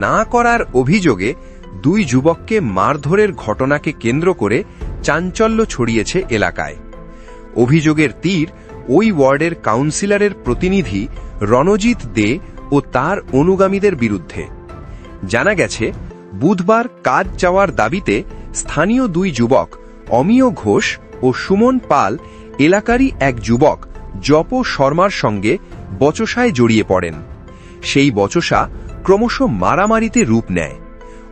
না করার অভিযোগে দুই যুবককে মারধরের ঘটনাকে কেন্দ্র করে চাঞ্চল্য ছড়িয়েছে এলাকায়। অভিযোগের তীর ওই ওয়ার্ডের কাউন্সিলরের প্রতিনিধি রণজিৎ দে ও তার অনুগামীদের বিরুদ্ধে। জানা গেছে, বুধবার কাজ যাওয়ার দাবিতে স্থানীয় দুই যুবক অমিয় ঘোষ ও সুমন পাল এলাকারই এক যুবক জপ শর্মার সঙ্গে বচসায় জড়িয়ে পড়েন। সেই বচসা ক্রমশ মারামারিতে রূপ নেয়।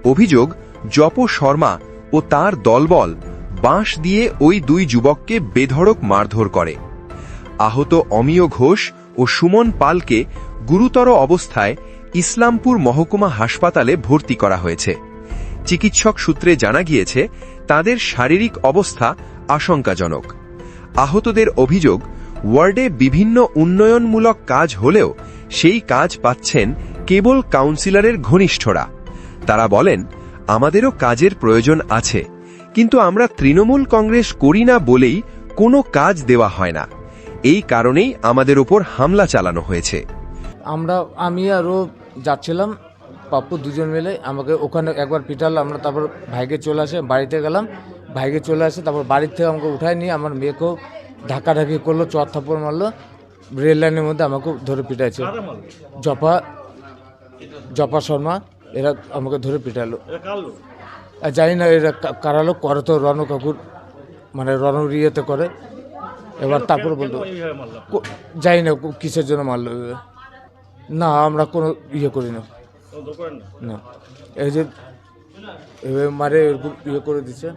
অভিযোগ জপ শর্মা ও তার দলবল বাঁশ দিয়ে ওই দুই যুবককে বেধড়ক মারধর করে। আহত অমিয় ঘোষ ও সুমন পালকে গুরুতর অবস্থায় ইসলামপুর মহকুমা হাসপাতালে ভর্তি করা হয়েছে। চিকিৎসক সূত্রে জানা গিয়েছে, তাদের শারীরিক অবস্থা আশঙ্কাজনক। আহতদের অভিযোগ, ওয়ার্ডে বিভিন্ন উন্নয়নমূলক কাজ হলেও সেই কাজ পাচ্ছেন কেবল কাউন্সিলরের ঘনিষ্ঠরা। তারা বলেন আমাদেরও কাজের প্রয়োজন আছে কিন্তু আমরা তৃণমূল কংগ্রেস করি না বলেই কোনো কাজ দেওয়া হয় না। এই কারণেই আমাদের ওপর হামলা চালানো হয়েছে। আমরা আমি আরও যাচ্ছিলাম পাপ্পু দুজন মিলে। আমাকে ওখানে একবার পিটাল আমরা তারপর ভাইকে চলে আসে বাড়িতে গেলাম। ভাইকে চলে আসে তারপর বাড়ির থেকে আমাকে উঠায় নিয়ে আমার মেয়েকেও ধাক্কাধাক্কি করল চর থাপ্পড় মারলো রেল লাইনের মধ্যে আমাকে ধরে পিটাইছে। জপা জপা শর্মা এরা আমাকে ধরে পিটালো। আর জানি না এরা কারালো করে তো রণ কাকুর মানে রণ ইয়েতে করে। এবার তারপর বলতো জানি না কিসের জন্য মারলো না আমরা কোনো ইয়ে করি না। না? এই যে এভাবে মারে এরকম ইয়ে করে দিচ্ছে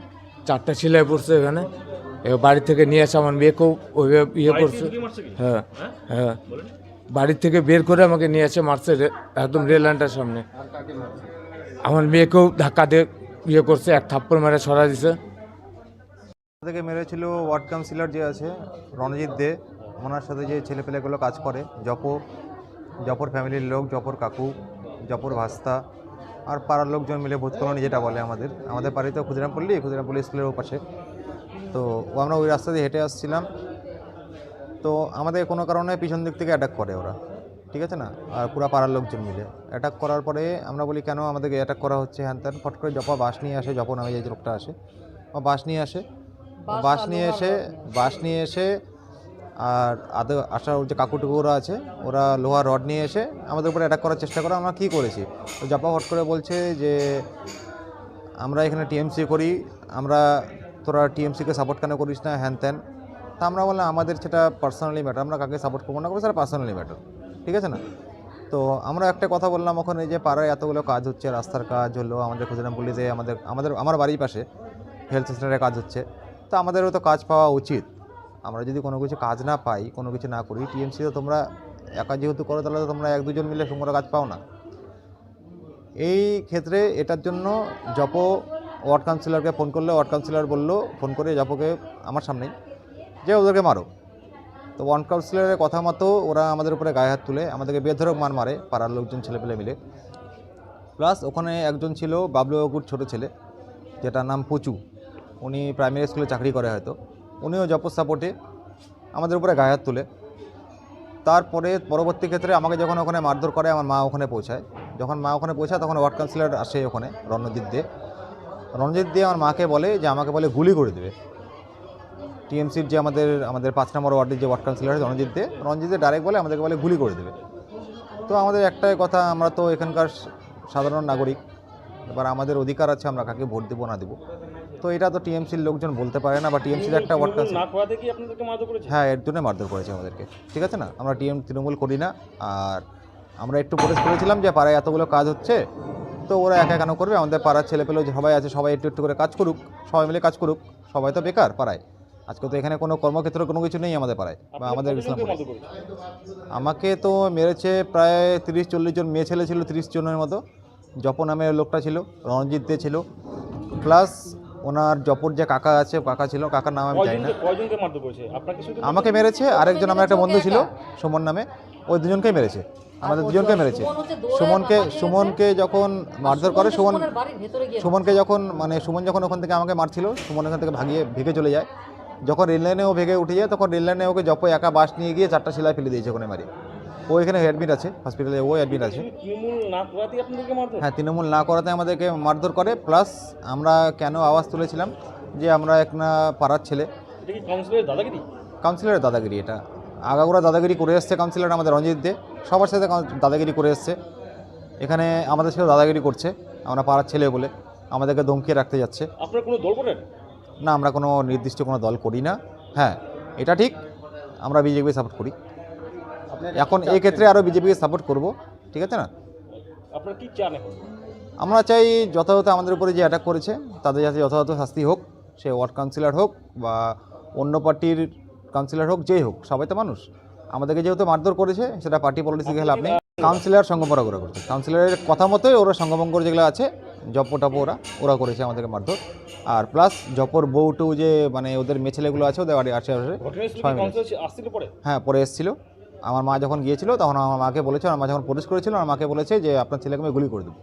চারটা ছেলে পড়ছে এখানে। এবার বাড়ি থেকে নিয়ে আসে আমার মেয়েকেও ওইভাবে ইয়ে করছে। হ্যাঁ হ্যাঁ? বাড়ির থেকে বের করে আমাকে নিয়ে আসে মারছে একদম রেল লাইনটার সামনে। আমার মেয়েকেও ধাক্কা দিয়ে ইয়ে করছে, এক থাপ্পড় মেরে সরা দিছে। থেকে মেরেছিল ওয়ার্ড কাউন্সিলর যে আছে, রণজিৎ দে। ওনার সাথে যে ছেলেপেলেগুলো কাজ করে, জপ জপর ফ্যামিলির লোক, জপর কাকু, জপর ভাস্তা, আর পাড়ার লোকজন মিলে ভূত কলোনি যেটা বলে আমাদের। আমাদের বাড়িতে ক্ষুদিরামপল্লী ক্ষুদিরামপল্লী স্কুলের ওপাশে। তো আমরা ওই রাস্তা দিয়ে হেঁটে আসছিলাম। তো আমাদের কোনো কারণে পিছন দিক থেকে অ্যাটাক করে ওরা ঠিক আছে না? আর পুরো পাড়ার লোকজন মিলে। অ্যাটাক করার পরে আমরা বলি কেন আমাদেরকে অ্যাটাক করা হচ্ছে? হ্যান ত্যান। ফট করে জপা বাস নিয়ে আসে জপ নামে যে লোকটা আসে ও বাস নিয়ে আসে। বাস নিয়ে এসে বাস নিয়ে এসে আর আদৌ আসার যে কাকুটুকু ওরা আছে ওরা লোহার রড নিয়ে এসে আমাদের উপরে অ্যাটাক করার চেষ্টা করে। আমরা কী করেছি? তো জপা হট করে বলছে যে আমরা এখানে টিএমসি করি আমরা তোরা টিএমসিকে সাপোর্ট কেন করিস না? হ্যান ত্যান। তা আমরা বললাম, আমাদের সেটা পার্সোনালি ম্যাটার আমরা কাকে সাপোর্ট করব না করব সেটা পার্সোনালি ম্যাটার ঠিক আছে না? তো আমরা একটা কথা বললাম ওখানে এই যে পাড়ায় এতগুলো কাজ হচ্ছে, রাস্তার কাজ হলো, আমাদের খুচরাম পুলিশে আমাদের আমাদের, আমার বাড়ির পাশে হেলথ সেন্টারে কাজ হচ্ছে। তো আমাদেরও তো কাজ পাওয়া উচিত। আমরা যদি কোনো কিছু কাজ না পাই, কোনো কিছু না করি টিএমসি তো তোমরা একা যেহেতু করো, তাহলে তোমরা এক দুজন মিলে সময় কাজ পাও না। এই ক্ষেত্রে এটার জন্য জপ ওয়ার্ড কাউন্সিলরকে ফোন করলে, ওয়ার্ড কাউন্সিলর বলল ফোন করে জপকে আমার সামনেই। যে ওদেরকে মারো। তো ওয়ার্ড কাউন্সিলরের কথা মতো ওরা আমাদের উপরে গায়ে হাত তুলে আমাদেরকে বেধরক মার মারে পাড়ার লোকজন, ছেলেপেলে মিলে। প্লাস ওখানে একজন ছিল বাবলু বাবুর ছোটো ছেলে, যেটার নাম পুচু। উনি প্রাইমারি স্কুলে চাকরি করে হয়তো। উনিও জপর সাপোর্টে আমাদের উপরে গায়ে হাত তুলে। তারপরে পরবর্তী ক্ষেত্রে আমাকে যখন ওখানে মারধর করে, আমার মা ওখানে পৌঁছায়। যখন মা ওখানে পৌঁছায়, তখন ওয়ার্ড কাউন্সিলর আসে ওখানে, রণজিৎ দে। রণজিৎ দে আমার মাকে বলে যে, আমাকে বলে গুলি করে দেবে। টিএমসির যে আমাদের আমাদের পাঁচ নম্বর ওয়ার্ডের যে ওয়ার্ড কাউন্সিলর আছে রণজিৎ দে রণজিৎ দে ডাইরেক্ট বলে আমাদেরকে বলে গুলি করে দেবে। তো আমাদের একটাই কথা আমরা তো এখানকার সাধারণ নাগরিক এবার আমাদের অধিকার আছে আমরা কাকে ভোট দেবো না দেবো। তো এটা তো টিএমসির লোকজন বলতে পারে না বা টিএমসির একটা ওয়ার্ড কাউন্সিল হ্যাঁ এর জন্য মারধর করেছে? আমাদেরকে। ঠিক আছে না? আমরা টিএম তৃণমূল করি না আর আমরা একটু প্রোটেস্ট করেছিলাম যে পাড়ায় এতগুলো কাজ হচ্ছে তো ওরা একা কেন করবে? আমাদের পাড়ার ছেলেপেলেও সবাই আছে সবাই একটু একটু করে কাজ করুক সবাই মিলে কাজ করুক সবাই তো বেকার পাড়ায়। আজকে তো এখানে কোনো কর্মক্ষেত্র কোনো কিছু নেই আমাদের পাড়ায় বা আমাদের ইসলামপুরে আমাকে তো মেরেছে প্রায় তিরিশ চল্লিশ জন মেয়ে ছেলে ছিল তিরিশ জনের মতো। জপ নামের লোকটা ছিল রণজিৎ দে ছিল। প্লাস ওনার জপর যে কাকা আছে কাকা ছিল কাকার নাম আমি জানি না। আমাকে মেরেছে আরেকজন আমার একটা বন্ধু ছিল সুমন নামে ওই দুজনকেই মেরেছে। আমাদের দুজনকে মেরেছে। সুমনকে সুমনকে যখন মারধর করে সুমন সুমনকে যখন মানে সুমন যখন ওখান থেকে আমাকে মারছিল সুমন ওখান থেকে ভাগিয়ে ভেগে চলে যায়। যখন রেল লাইনে ও ভেগে উঠে যায় তখন রেল লাইনে ওকে জপ একা বাস নিয়ে গিয়ে চারটা সেলাই ফেলে দিয়েছে ওখানে মারি। ও এখানে অ্যাডমিট আছে হসপিটালে ও অ্যাডমিট আছে। হ্যাঁ তৃণমূল না করাতে আমাদেরকে মারধর করে প্লাস আমরা কেন আওয়াজ তুলেছিলাম যে আমরা এক না পাড়ার ছেলে। কাউন্সিলরের দাদাগিরি? এটা। আগাগোড়া দাদাগিরি করে এসছে কাউন্সিলর আমাদের রঞ্জিত দে সবার সাথে দাদাগিরি করে এসছে। এখানে আমাদের সাথে দাদাগিরি করছে আমরা পাড়ার ছেলে বলে আমাদেরকে ধমকিয়ে রাখতে যাচ্ছে। আপনার কোনো দল করেন? না আমরা কোনো নির্দিষ্ট কোনো দল করি না। হ্যাঁ এটা ঠিক আমরা বিজেপি সাপোর্ট করি। এখন এই ক্ষেত্রে আরও বিজেপিকে সাপোর্ট করব ঠিক আছে না? আপনার কি চান এখন? আমরা চাই যথাযথ আমাদের উপরে যে অ্যাটাক করেছে তাদের যাতে যথাযথ শাস্তি হোক সে ওয়ার্ড কাউন্সিলর হোক বা অন্য পার্টির কাউন্সিলর হোক যেই হোক সবাই তো মানুষ। আমাদেরকে যেহেতু মারধর করেছে সেটা পার্টি পলিটিক্স খেলে আপনি কাউন্সিলর সঙ্গমরা করে করছে। কাউন্সিলরের কথা মতোই ওরা সঙ্গভঙ্গ যেগুলো আছে জপ টপ ওরা ওরা করেছে আমাদেরকে মারধর। আর প্লাস জপর বউটু যে মানে ওদের মেয়ে ছেলেগুলো আছে ওদের বাড়ি আশেপাশে আসছিল পরে? হ্যাঁ পরে এসেছিল। আমার মা যখন গিয়েছিল তখন আমার মাকে বলেছে আমার মা যখন প্রবেশ করেছিল আমার মাকে বলেছে যে আপনার ছেলেকে আমি গুলি করে দেবো।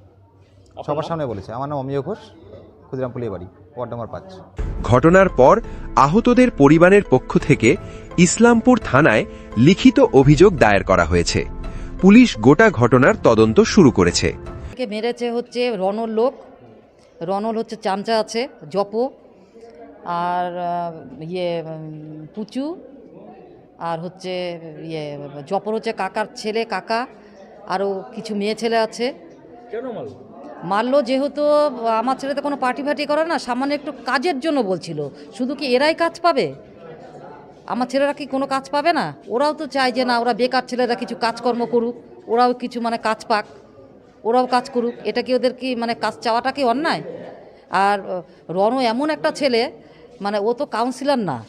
সবার সামনে বলেছে। আমার নাম অমিয় ঘোষ ক্ষুদিরামপুলিয়া বাড়ি ওয়ার্ড নম্বর পাঁচ। ঘটনার পর আহতদের পরিবারের পক্ষ থেকে ইসলামপুর থানায় লিখিত অভিযোগ দায়ের করা হয়েছে। পুলিশ গোটা ঘটনার তদন্ত শুরু করেছে। মেরেছে হচ্ছে রনল লোক রনল হচ্ছে চামচা আছে জপ আর ইয়ে পুচু আর হচ্ছে ইয়ে জপর হচ্ছে কাকার ছেলে কাকা আরও কিছু মেয়ে ছেলে আছে। কেন মারল? মারলো যেহেতু আমার ছেলে তো কোনো পার্টি ফার্টি করে না সামান্য একটু কাজের জন্য বলছিল। শুধু কি এরাই কাজ পাবে? আমার ছেলেরা কি কোনো কাজ পাবে না? ওরাও তো চায় যে না ওরা বেকার ছেলেরা কিছু কাজকর্ম করুক ওরাও কিছু মানে কাজ পাক। ওরাও কাজ করুক এটা কি ওদের কি মানে কাজ চাওয়াটা কি অন্যায়? আর রণ এমন একটা ছেলে মানে ও তো কাউন্সিলর না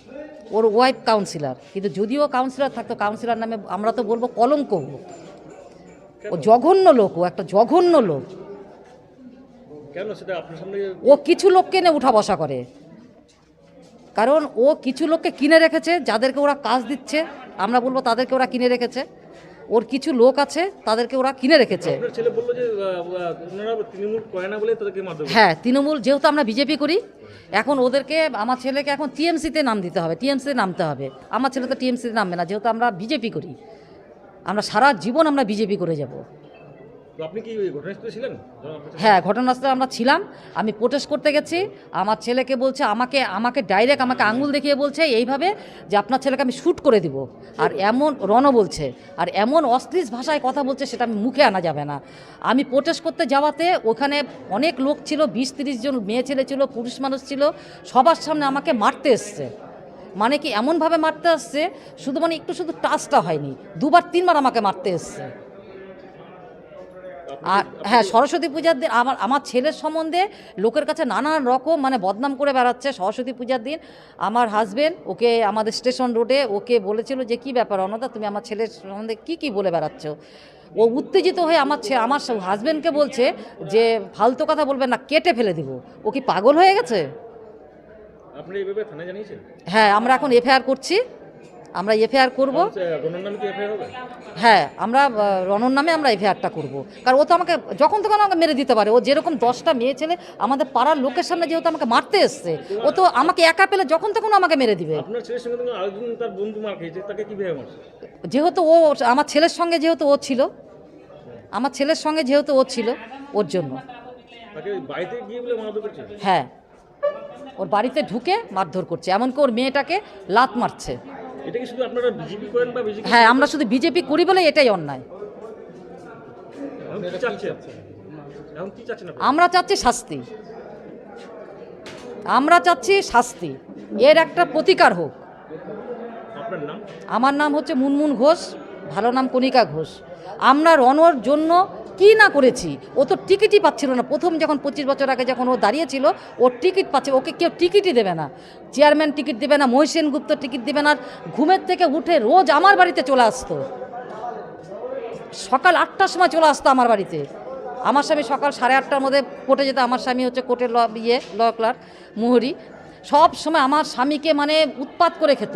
ওর ওয়াইফ কাউন্সিলর কিন্তু যদিও কাউন্সিলর থাকতো কাউন্সিলর নামে আমরা তো বলব কলঙ্ক ও। ও জঘন্য লোক ও একটা জঘন্য লোক। ও কিছু লোককে এনে উঠা বসা করে। কারণ ও কিছু লোককে কিনে রেখেছে যাদেরকে ওরা কাজ দিচ্ছে আমরা বলব তাদেরকে ওরা কিনে রেখেছে। ওর কিছু লোক আছে তাদেরকে ওরা কিনে রেখেছে। হ্যাঁ তৃণমূল যেহেতু আমরা বিজেপি করি এখন ওদেরকে আমার ছেলেকে এখন টিএমসিতে নাম দিতে হবে টিএমসিতে নামতে হবে। আমার ছেলে তো টিএমসিতে নামবে না যেহেতু আমরা বিজেপি করি। আমরা সারা জীবন আমরা বিজেপি করে যাব। হ্যাঁ ঘটনাস্থলে আমরা ছিলাম। আমি প্রোটেস্ট করতে গেছি। আমার ছেলেকে বলছে, আমাকে আমাকে ডাইরেক্ট আমাকে আঙুল দেখিয়ে বলছে এইভাবে যে আপনার ছেলেকে আমি শ্যুট করে দিব। আর এমন রণ বলছে। আর এমন অশ্লীল ভাষায় কথা বলছে সেটা আমি মুখে আনা যাবে না। আমি প্রোটেস্ট করতে যাওয়াতে ওখানে অনেক লোক ছিল, বিশ তিরিশ জন মেয়ে ছেলে ছিল, পুরুষ মানুষ ছিল, সবার সামনে আমাকে মারতে এসছে। মানে কি এমনভাবে মারতে আসছে, শুধু মানে একটু শুধু টাচটা হয়নি। দুবার, তিনবার আমাকে মারতে এসছে। আর হ্যাঁ সরস্বতী পূজার দিন আমার আমার ছেলের সম্বন্ধে লোকের কাছে নানান রকম মানে বদনাম করে বেড়াচ্ছে সরস্বতী পূজার দিন। আমার হাজবেন্ড ওকে আমাদের স্টেশন রোডে ওকে বলেছিল যে কি ব্যাপার অনদা তুমি আমার ছেলের সম্বন্ধে কি কি বলে বেড়াচ্ছ? ও উত্তেজিত হয়ে আমার ছে আমার হাজবেন্ডকে বলছে যে ফালতু কথা বলবে না কেটে ফেলে দিব। ও কি পাগল হয়ে গেছে? হ্যাঁ আমরা এখন এফআইআর করছি। আমরা এফআইআর করব। হ্যাঁ আমরা রনর নামে আমরা এফআইআরটা করব। কারণ ও তো আমাকে যখন তখন আমাকে মেরে দিতে পারে। ও যেরকম দশটা মেয়ে ছেলে আমাদের পাড়ার লোকের সামনে যেহেতু আমাকে মারতে এসছে ও তো আমাকে একা পেলে যখন তখন আমাকে মেরে দিবে। যেহেতু ও আমার ছেলের সঙ্গে যেহেতু ও ছিল আমার ছেলের সঙ্গে যেহেতু ও ছিল ওর জন্য। হ্যাঁ ওর বাড়িতে ঢুকে মারধর করছে। এমনকি ওর মেয়েটাকে লাত মারছে। এটা কি শুধু আপনারা বিজেপি করেন বা বিজেপি হ্যাঁ আমরা শুধু বিজেপি করি বলে এটাই অন্যায়। আমরা চাচ্ছি শাস্তি। আমরা চাচ্ছি শাস্তি। এর একটা প্রতিকার হোক। আমার নাম হচ্ছে মুনমুন ঘোষ ভালো নাম কণিকা ঘোষ। আমরা রনর জন্য কি না করেছি? ও তো টিকিটই পাচ্ছিল না। প্রথম যখন পঁচিশ বছর আগে যখন ও দাঁড়িয়েছিল, ও টিকিট পাচ্ছে, ওকে কেউ টিকিটই দেবে না। চেয়ারম্যান টিকিট দেবে না, মহিষেন গুপ্ত টিকিট দেবে না ঘুমের থেকে উঠে রোজ আমার বাড়িতে চলে আসতো। সকাল আটটার সময় চলে আসতো আমার বাড়িতে। আমার স্বামী সকাল সাড়ে আটটার মধ্যে কোর্টে যেত, আমার স্বামী হচ্ছে কোর্টের ল ইয়ে ল ক্লার্ক, মুহুরি। সব সময় আমার স্বামীকে মানে উৎপাত করে খেত।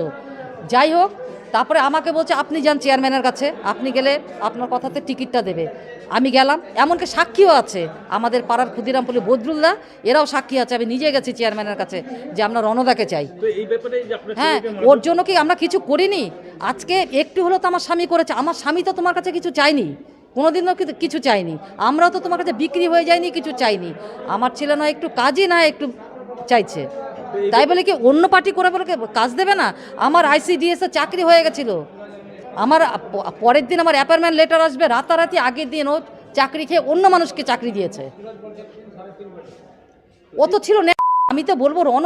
যাই হোক তারপরে আমাকে বলছে আপনি যান চেয়ারম্যানের কাছে আপনি গেলে আপনার কথাতে টিকিটটা দেবে। আমি গেলাম এমনকি সাক্ষীও আছে আমাদের পাড়ার ক্ষুদিরামপুলি বদরুল্লাহ এরাও সাক্ষী আছে আমি নিজে গেছি চেয়ারম্যানের কাছে যে আমরা রণদাকে চাই। হ্যাঁ ওর জন্য কি আমরা কিছু করিনি? আজকে একটু হলো তো আমার স্বামী করেছে আমার স্বামী তো তোমার কাছে কিছু চাইনি কোনোদিনও কিন্তু কিছু চাইনি আমরাও তো তোমার কাছে বিক্রি হয়ে যায়নি কিছু চাইনি। আমার ছেলে নয় একটু কাজই না একটু চাইছে। তাই বলে কি অন্য পার্টি করে বলে কাজ দেবে না? আমার আইসিডিএস এর চাকরি হয়ে গেছিল। আমার পরের দিন আমার অ্যাপয়েন্টমেন্ট লেটার আসবে রাতারাতি আগের দিন ও চাকরি খেয়ে অন্য মানুষকে চাকরি দিয়েছে। ও তো ছিল আমি তো বলব রণ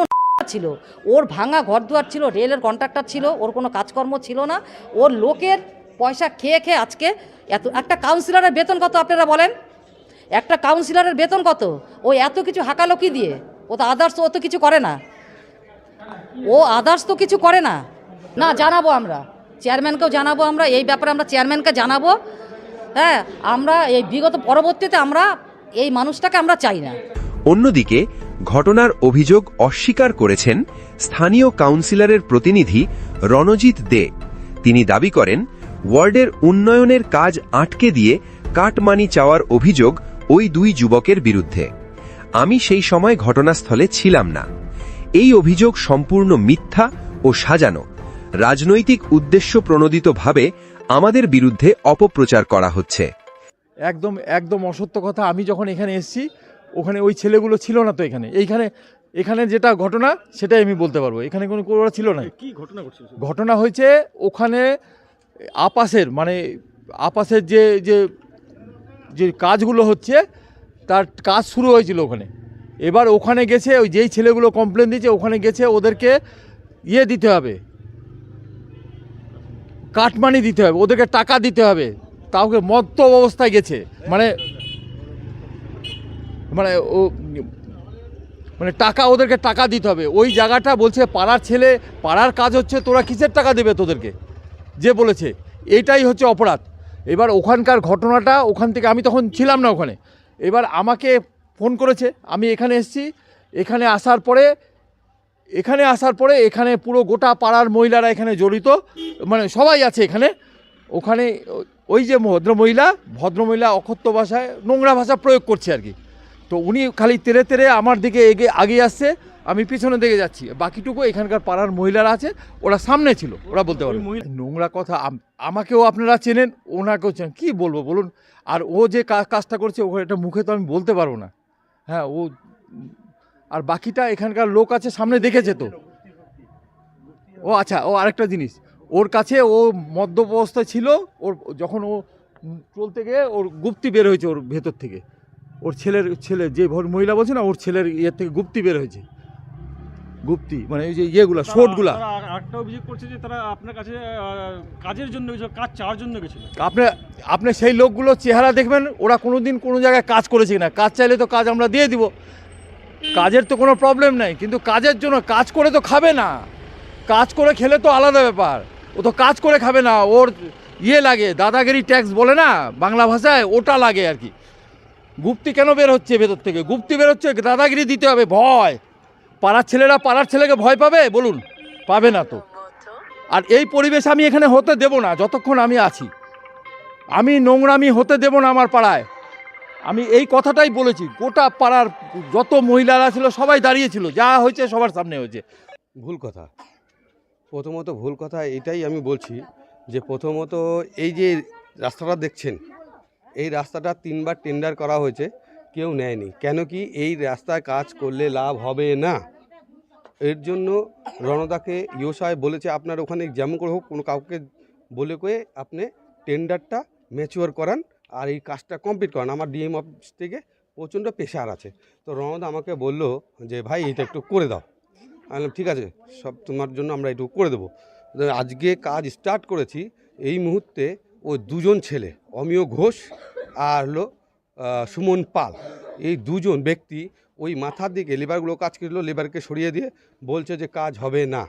ছিল। ওর ভাঙা ঘর দুয়ার ছিল রেলের কন্ট্রাক্টর ছিল ওর কোনো কাজকর্ম ছিল না। ওর লোকের পয়সা খেয়ে খেয়ে আজকে এত একটা কাউন্সিলরের বেতন কত আপনারা বলেন? একটা কাউন্সিলরের বেতন কত? ও এত কিছু হাকালকি দিয়ে? ও তো আদার্স ও তো কিছু করে না। ও আদার্স তো কিছু করে না। না, জানাব আমরা। চেয়ারম্যানকেও জানাব আমরা, এই ব্যাপারে আমরা চেয়ারম্যানকে জানাব। হ্যাঁ আমরা এই বিগত পরবর্তীতে আমরা এই মানুষটাকে আমরা চাই না। অন্যদিকে, ঘটনার অভিযোগ অস্বীকার করেছেন স্থানীয় কাউন্সিলরের প্রতিনিধি রণজিৎ দে। তিনি দাবি করেন, ওয়ার্ডের উন্নয়নের কাজ আটকে দিয়ে কাটমানি চাওয়ার অভিযোগ ওই দুই যুবকের বিরুদ্ধে। আমি সেই সময় ঘটনাস্থলে ছিলাম না। এই অভিযোগ সম্পূর্ণ মিথ্যা ও সাজানো। রাজনৈতিক উদ্দেশ্য প্রণোদিতভাবে আমাদের বিরুদ্ধে অপপ্রচার করা হচ্ছে। একদম একদম অসত্য কথা। আমি যখন এখানে এসেছি ওখানে ওই ছেলেগুলো ছিল না তো এখানে। এইখানে এখানে যেটা ঘটনা সেটাই আমি বলতে পারব। এখানে কোনো ওরা ছিল না। কি ঘটনা ঘটনা হয়েছে ওখানে আপাসের মানে আপাসের যে যে যে কাজগুলো হচ্ছে তার কাজ শুরু হয়েছিল ওখানে। এবার ওখানে গেছে, ওই যেই ছেলেগুলো কমপ্লেন দিয়েছে, ওখানে গেছে, ওদেরকে ইয়ে দিতে হবে। কাটমানি দিতে হবে, ওদেরকে টাকা দিতে হবে। কাউকে মত্ত অবস্থায় গেছে। মানে মানে ও মানে টাকা, ওদেরকে টাকা দিতে হবে। ওই জায়গাটা বলছে, পাড়ার ছেলে, পাড়ার কাজ হচ্ছে, তোরা কিসের টাকা দেবে তোদেরকে? যে বলেছে। এটাই হচ্ছে অপরাধ। এবার ওখানকার ঘটনাটা, ওখান থেকে আমি তখন ছিলাম না ওখানে। এবার আমাকে ফোন করেছে আমি এখানে এসেছি এখানে আসার পরে এখানে আসার পরে এখানে পুরো গোটা পাড়ার মহিলারা এখানে জড়িত মানে সবাই আছে এখানে। ওখানে ওই যে ভদ্রমহিলা ভদ্রমহিলা অকথ্য ভাষায় নোংরা ভাষা প্রয়োগ করছে আর কি। তো উনি খালি তেরে তেরে আমার দিকে এগে আগিয়ে আসছে আমি পিছনে দিকে যাচ্ছি। বাকিটুকু এখানকার পাড়ার মহিলারা আছে ওরা সামনে ছিল ওরা বলতে পারবে। নোংরা কথা আমাকেও আপনারা চেনেন ওনাকেও চেনেন কী বলব বলুন? আর ও যে কাজটা করছে ও এটা মুখে তো আমি বলতে পারব না। হ্যাঁ ও আর বাকিটা এখানকার লোক আছে, সামনে দেখেছে তো। ও আচ্ছা ও আরেকটা জিনিস। ওর কাছে ও মদ্যপ অবস্থায় ছিল, ওর যখন ও চলতে গিয়ে ওর গুপ্তি বের হয়েছে ওর ভেতর থেকে। ওর ছেলের, ছেলে যে মহিলা বলছে না, ওর ছেলের ইয়ের থেকে গুপ্তি বের হয়েছে। গুপ্তি মানে ওই যে ইয়েগুলা শোটগুলা আরেকটা অভিযোগ করছে যে তারা আপনার কাছে কাজের জন্য গেছিল কাজ চাওয়ার জন্য গেছিল। আপনি আপনি সেই লোকগুলো চেহারা দেখবেন ওরা কোনো দিন কোনো জায়গায় কাজ করেছে কিনা। কাজ চাইলে তো কাজ আমরা দিয়ে দিব। কাজের তো কোনো প্রবলেম নাই কিন্তু কাজের জন্য কাজ করে তো খাবে না। কাজ করে খেলে তো আলাদা ব্যাপার। ও তো কাজ করে খাবে না ওর ইয়ে লাগে দাদাগিরি ট্যাক্স বলে না বাংলা ভাষায় ওটা লাগে আর কি। গুপ্তি কেন বের হচ্ছে ভেতর থেকে? গুপ্তি বের হচ্ছে দাদাগিরি দিতে হবে ভয়। পাড়ার ছেলেরা পাড়ার ছেলেকে ভয় পাবে? বলুন, পাবে না তো। আর এই পরিবেশ আমি এখানে হতে দেব না, যতক্ষণ আমি আছি। আমি নোংরামি হতে দেব না আমার পাড়ায়। আমি এই কথাটাই বলেছি, গোটা পাড়ার যত মহিলারা ছিল, সবাই দাঁড়িয়েছিল, যা হয়েছে সবার সামনে হয়েছে। ভুল কথা। প্রথমত ভুল কথা এটাই আমি বলছি যে, প্রথমত এই যে রাস্তাটা দেখছেন, এই রাস্তাটা তিনবার টেন্ডার করা হয়েছে। কেউ নেয়নি। কেন কি এই রাস্তায় কাজ করলে লাভ হবে না? এর জন্য রণদাকে সাহেব বলেছে, আপনার ওখানে যেমন করে হোক, কোনো কাউকে বলে কয়ে আপনি টেন্ডারটা ম্যাচিওর করান আর এই কাজটা কমপ্লিট করান। আমার ডিএম অফিস থেকে প্রচণ্ড প্রেশার আছে। তো রণদা আমাকে বলল যে, ভাই, এটা একটু করে দাও। আমি ঠিক আছে, সব তোমার জন্য আমরা একটু করে দেবো। আজকে কাজ স্টার্ট করেছি, এই মুহূর্তে ওই দুজন ছেলে, অমিয় ঘোষ আর হলো সুমন পাল। এই দুজন ব্যক্তি ওই মাথার দিকে লেবারগুলো কাজ করল লেবারকে সরিয়ে দিয়ে বলছে যে কাজ হবে না।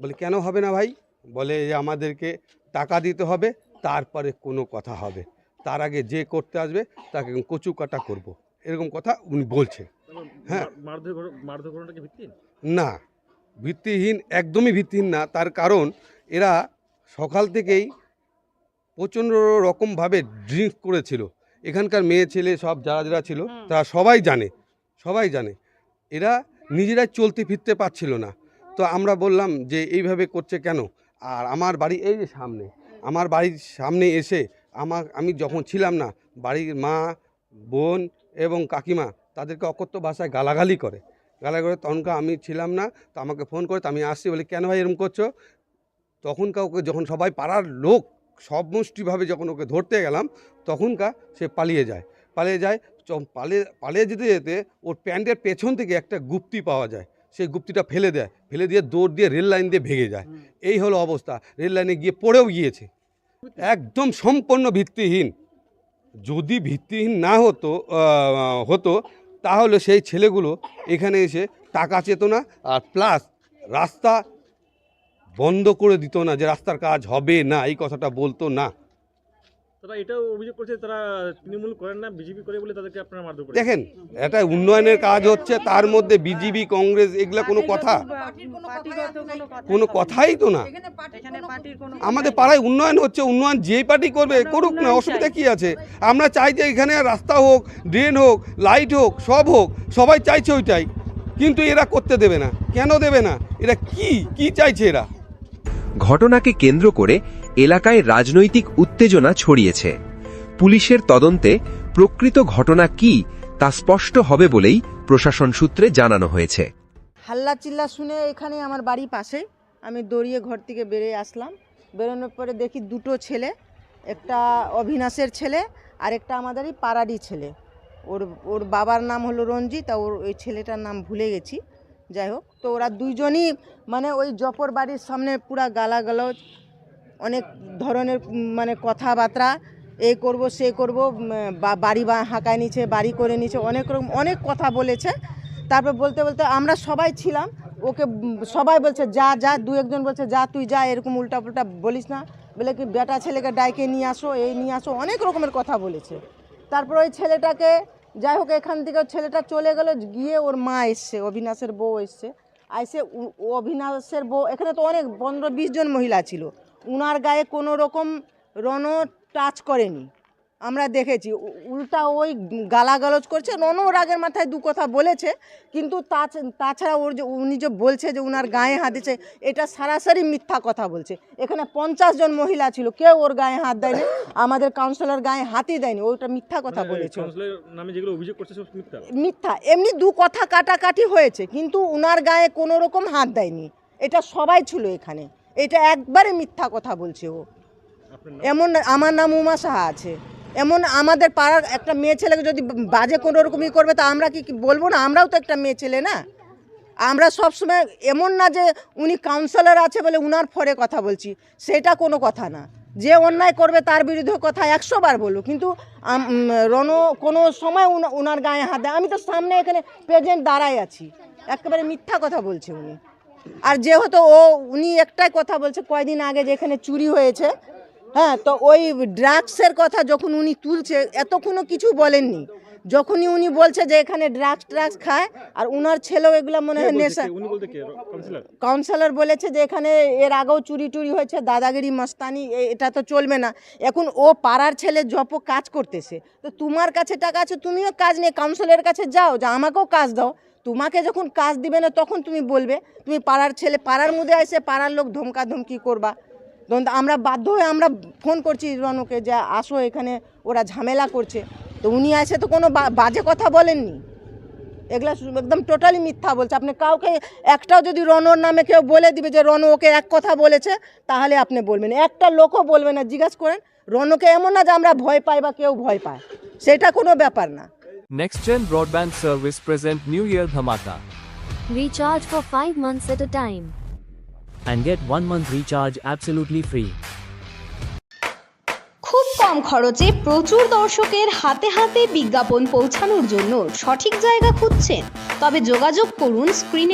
বলে কেন হবে না ভাই? বলে যে আমাদেরকে টাকা দিতে হবে তারপরে কোনো কথা হবে। তার আগে যে করতে আসবে তাকে কচু কাটা করব। এরকম কথা উনি বলছে। হ্যাঁ। না ভিত্তিহীন একদমই ভিত্তিহীন না। তার কারণ এরা সকাল থেকেই প্রচণ্ড রকমভাবে ড্রিঙ্ক করেছিল। এখানকার মেয়ে ছেলে সব যারা যারা ছিল তারা সবাই জানে সবাই জানে। এরা নিজেরাই চলতে ফিরতে পারছিল না। তো আমরা বললাম যে এইভাবে করছে কেন? আর আমার বাড়ি এই যে সামনে আমার বাড়ির সামনে এসে আমার আমি যখন ছিলাম না বাড়ির মা বোন এবং কাকিমা তাদেরকে অকথ্য ভাষায় গালাগালি করে। গালাগালি করে তখনকার আমি ছিলাম না তো আমাকে ফোন করে তো আমি আসছি। বলি কেন ভাই এরকম করছ? তখন কাউকে যখন সবাই পাড়ার লোক সমষ্টিভাবে যখন ওকে ধরতে গেলাম তখনকার সে পালিয়ে যায়। পালিয়ে যায় পালিয়ে পালিয়ে যেতে যেতে ওর প্যান্টের পেছন থেকে একটা গুপ্তি পাওয়া যায়। সেই গুপ্তিটা ফেলে দেয়। ফেলে দিয়ে দৌড় দিয়ে রেল লাইন দিয়ে ভেঙে যায়। এই হলো অবস্থা। রেল লাইনে গিয়ে পড়েও গিয়েছে। একদম সম্পূর্ণ ভিত্তিহীন। যদি ভিত্তিহীন না হতো হতো তাহলে সেই ছেলেগুলো এখানে এসে টাকা চেত না আর প্লাস রাস্তা বন্ধ করে দিত না যে রাস্তার কাজ হবে না এই কথাটা বলতো না। তারা এটাও অভিযোগ করছে তারা তৃণমূল করেন না বিজেপি করে বলে তাদেরকে আপনারা মারধর করে দেখেন এটা উন্নয়নের কাজ হচ্ছে তার মধ্যে বিজেপি কংগ্রেস এগুলা কোনো কথা। কোনো কথাই তো না। আমাদের পাড়ায় উন্নয়ন হচ্ছে উন্নয়ন যেই পার্টি করবে করুক না অসুবিধা কি আছে? আমরা চাই যে এখানে রাস্তা হোক ড্রেন হোক লাইট হোক সব হোক সবাই চাইছে ওইটাই। কিন্তু এরা করতে দেবে না। কেন দেবে না? এরা কি কি চাইছে এরা? ঘটনাকে কেন্দ্র করে এলাকায় রাজনৈতিক উত্তেজনা ছড়িয়েছে। পুলিশের তদন্তে প্রকৃত ঘটনা কি তা স্পষ্ট হবে বলেই প্রশাসন সূত্রে জানানো হয়েছে। হাল্লা চিল্লা শুনে এখানে আমার বাড়ি পাশে আমি দড়িয়ে ঘর থেকে বেরিয়ে আসলাম। বেরোনোর পরে দেখি দুটো ছেলে, একটা অভিনাশের ছেলে আর একটা আমাদেরই পাড়ারই ছেলে। ওর ওর বাবার নাম হলো রঞ্জিত আর ওর ওই ছেলেটার নাম ভুলে গেছি। যাই হোক, তো ওরা দুইজনই মানে ওই জপর বাড়ির সামনে পুরা গালাগালজ, অনেক ধরনের মানে কথাবার্তা এই করব, সে করব বাড়ি হাঁকায় নিচে বাড়ি করে নিচে অনেক রকম, অনেক কথা বলেছে। তারপর বলতে বলতে আমরা সবাই ছিলাম, ওকে সবাই বলছে, যা যা। দু একজন বলছে, যা, তুই যা। এরকম উল্টা পুল্টা বলিস না। বলে কি, বেটা ছেলেকে ডাইকে নিয়ে আসো, এই নিয়ে আসো। অনেক রকমের কথা বলেছে। তারপর ওই ছেলেটাকে যাই হোক, এখান থেকে ছেলেটা চলে গেল, গিয়ে ওর মা এসছে, অবিনাশের বউ এসছে। আইসে অবিনাশের বউ, এখানে তো অনেক পনেরো বিশ জন মহিলা ছিল। উনার গায়ে কোনো রকম রণ টাচ করেনি। আমরা দেখেছি। উল্টা ওই গালাগালজ করছে। রণ রাগের মাথায় দু কথা বলেছে কিন্তু তাছ- তাছাড়া ওর যে উনি যে বলছে যে উনার গায়ে হাত দিচ্ছে এটা সরাসরি মিথ্যা কথা বলছে। এখানে পঞ্চাশ জন মহিলা ছিল কেউ ওর গায়ে হাত দেয়নি আমাদের কাউন্সিলর গায়ে হাতই দেয়নি ওটা মিথ্যা কথা বলেছে করছে সব মিথ্যা? এমনি দু কথা কাটাকাটি হয়েছে কিন্তু উনার গায়ে কোনো রকম হাত দেয়নি। এটা সবাই ছিল এখানে। এটা একবারে মিথ্যা কথা বলছে ও। এমন আমার নাম উমা সাহা আছে। এমন আমাদের পাড়ার একটা মেয়ে ছেলেকে যদি বাজে কোনো রকমই করবে, তা আমরা কি বলব না? আমরাও তো একটা মেয়ে ছেলে না? আমরা সবসময় এমন না যে উনি কাউন্সিলর আছে বলে উনার ফরে কথা বলছি, সেটা কোনো কথা না। যে অন্যায় করবে তার বিরুদ্ধে কথা একশো বার বলব কিন্তু রণ, কোনো সময় উনা- উনার গায়ে হাত দেয়। আমি তো সামনে এখানে প্রেজেন্ট দাঁড়াই আছি। একেবারে মিথ্যা কথা বলছে উনি। আর যেহেতু ও, উনি একটাই কথা বলছে, কয়দিন আগে যেখানে চুরি হয়েছে হ্যাঁ তো ওই ড্রাগসের কথা যখন উনি তুলছে এতক্ষণও কিছু বলেননি। যখনই উনি বলছে যে এখানে ড্রাগস ড্রাগস খায় আর উনার ছেলেও এগুলো মনে হয়? নেশা কাউন্সিলর বলেছে যে এখানে এর আগেও চুরি টুরি হয়েছে দাদাগিরি মস্তানি এটা তো চলবে না। এখন ও পাড়ার ছেলে জপ কাজ করতেছে। তো তোমার কাছে টাকা আছে তুমিও কাজ নিয়ে কাউন্সিলরের কাছে যাও যে আমাকেও কাজ দাও। তোমাকে যখন কাজ দিবে না তখন তুমি বলবে তুমি পাড়ার ছেলে পাড়ার মধ্যে আসে পাড়ার লোক ধমকা ধমকি করবা। তখন আমরা বাধ্য হয়ে আমরা ফোন করছি রনকে যে আসো এখানে ওরা ঝামেলা করছে। তো উনি এসে তো কোনো বা- বাজে কথা বলেননি। এগুলা একদম টোটালি মিথ্যা বলছে। আপনি কাউকে একটাও যদি রনর নামে কেউ বলে দিবে যে রন ওকে এক কথা বলেছে তাহলে আপনি বলবেন। একটা লোকও বলবে না জিজ্ঞাসা করেন রনকে এমন না যে আমরা ভয় পাই বা কেউ ভয় পায়। সেটা কোনো ব্যাপার না। Next Gen Broadband Service present New Year Dhamaka. Recharge for 5 months at a time. And get 1 month recharge absolutely free. খুব কম খরচে প্রচুর দর্শকের হাতে হাতে বিজ্ঞাপন পৌঁছানোর জন্য সঠিক জায়গা খুঁজছেন তবে যোগাযোগ করুন স্ক্রিনে